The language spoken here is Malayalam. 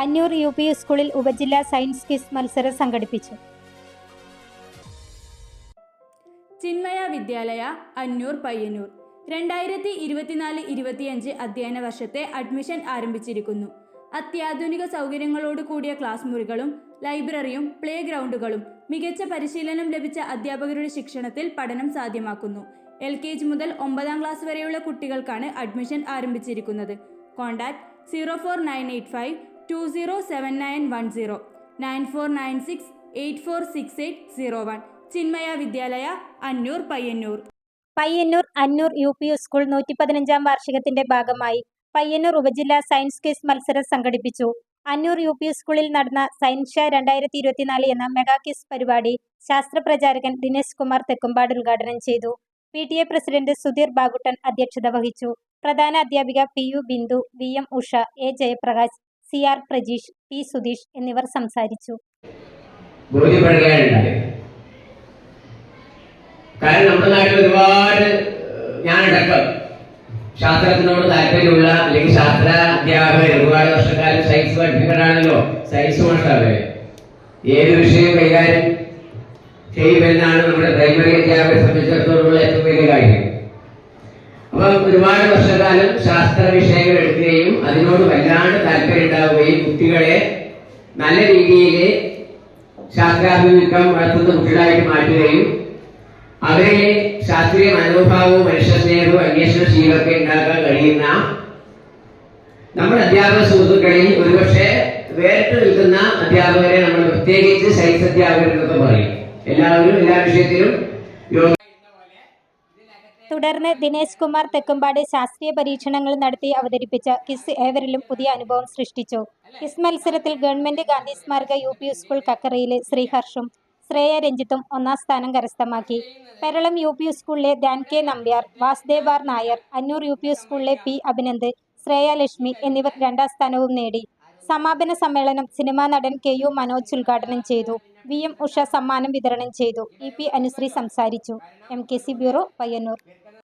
അന്നൂർ യു പി സ്കൂളിൽ ഉപജില്ലാ സയൻസ് ക്വിസ് മത്സരം സംഘടിപ്പിച്ചു. ചിന്മയ വിദ്യാലയ അന്നൂർ പയ്യന്നൂർ. രണ്ടായിരത്തി ഇരുപത്തിനാല് ഇരുപത്തിയഞ്ച് അധ്യയന വർഷത്തെ അഡ്മിഷൻ ആരംഭിച്ചിരിക്കുന്നു. അത്യാധുനിക സൗകര്യങ്ങളോട് കൂടിയ ക്ലാസ് മുറികളും ലൈബ്രറിയും പ്ലേ ഗ്രൗണ്ടുകളും മികച്ച പരിശീലനം ലഭിച്ച അധ്യാപകരുടെ ശിക്ഷണത്തിൽ പഠനം സാധ്യമാക്കുന്നു. എൽ കെ ജി മുതൽ ഒമ്പതാം ക്ലാസ് വരെയുള്ള കുട്ടികൾക്കാണ് അഡ്മിഷൻ ആരംഭിച്ചിരിക്കുന്നത്. Contact zero four nine eight five two zero seven nine one zero nine four nine six eight four six eight zero one Chinmaya Vidyalaya Annur Payyanur. Payyanur Annur U P school നൂറ്റി പതിനഞ്ചാം വാർഷികത്തിന്റെ ഭാഗമായി പയ്യന്നൂർ ഉപജില്ലാ സയൻസ് കേസ് മത്സരം സംഘടിപ്പിച്ചു. അന്നൂർ യു പി സ്കൂളിൽ നടന്ന സയൻസ് ഷോ രണ്ടായിരത്തി ഇരുപത്തിനാല് എന്ന മെഗാ ക്വിസ് പരിപാടി ശാസ്ത്ര പ്രചാരകൻ ദിനേശ് കുമാർ തെക്കുംപാട് ഉദ്ഘാടനം ചെയ്തു. P T A president Sudheer Baguttan അധ്യക്ഷത വഹിച്ചു. പ്രധാന അധ്യാപിക P U Bindu V M Usha A Jayaprakash C R Prajeesh P Sudheesh എന്നിവർ സംസാരിച്ചു. കാരണം നമ്മുടെ നാട്ടിൽ ഒരുപാട് ഞാനടക്കം ശാസ്ത്രത്തിനോട് താല്പര്യമുള്ള അല്ലെങ്കിൽ ശാസ്ത്ര അധ്യാപകർ ഒരുപാട് വർഷക്കാലം സയൻസ് പഠിപ്പിക്കാണല്ലോ സയൻസ് മാസ്റ്റർ ഏത് വിഷയം കൈകാര്യം ചെയ്യുമെന്നാണ് നമ്മുടെ പ്രൈമറി അധ്യാപകരെ സംബന്ധിച്ചിടത്തോളം ഏറ്റവും വലിയ കാര്യം. അപ്പൊ ഒരുപാട് വർഷകാലം ശാസ്ത്ര വിഷയങ്ങൾ എടുക്കുകയും അതിനോട് വല്ലാണ്ട് താല്പര്യം ഉണ്ടാവുകയും കുട്ടികളെ നല്ല രീതിയിൽ ശാസ്ത്രാഭിമുഖം വളർത്തുന്ന കുട്ടികളായിട്ട് മാറ്റുകയും അവരെ ശാസ്ത്രീയ മനോഭാവവും മനുഷ്യസ്നേഹവും അന്വേഷണ ശീലമൊക്കെ ഉണ്ടാക്കാൻ കഴിയുന്ന നമ്മുടെ അധ്യാപക സുഹൃത്തുക്കളിൽ ഒരുപക്ഷെ വേറിട്ട് നിൽക്കുന്ന അധ്യാപകരെ നമ്മൾ പ്രത്യേകിച്ച് സയൻസ് അധ്യാപകരെന്നൊക്കെ പറയും. എല്ലാവരും എല്ലാ വിഷയത്തിലും യോഗ തുടർന്ന് ദിനേശ് കുമാർ തെക്കുംപാട് ശാസ്ത്രീയ പരീക്ഷണങ്ങൾ നടത്തി അവതരിപ്പിച്ച കിസ് ഏവരിലും പുതിയ അനുഭവം സൃഷ്ടിച്ചു. കിസ് മത്സരത്തിൽ ഗവൺമെന്റ് ഗാന്ധി സ്മാരക യു പി സ്കൂൾ കക്കറയിലെ ശ്രീഹർഷും ശ്രേയ രഞ്ജിത്തും ഒന്നാം സ്ഥാനം കരസ്ഥമാക്കി. പെരളം യു പി സ്കൂളിലെ Dhyan K Nambiar Vasudev Nair Annur U P സ്കൂളിലെ പി അഭിനന്ദ് ശ്രേയ ലക്ഷ്മി എന്നിവർ രണ്ടാം സ്ഥാനവും നേടി. സമാപന സമ്മേളനം സിനിമാ നടൻ കെ യു മനോജ് ഉദ്ഘാടനം ചെയ്തു. വി എം ഉഷ സമ്മാനം വിതരണം ചെയ്തു. ഇ പി അനുശ്രീ സംസാരിച്ചു. M K C bureau Payyanur.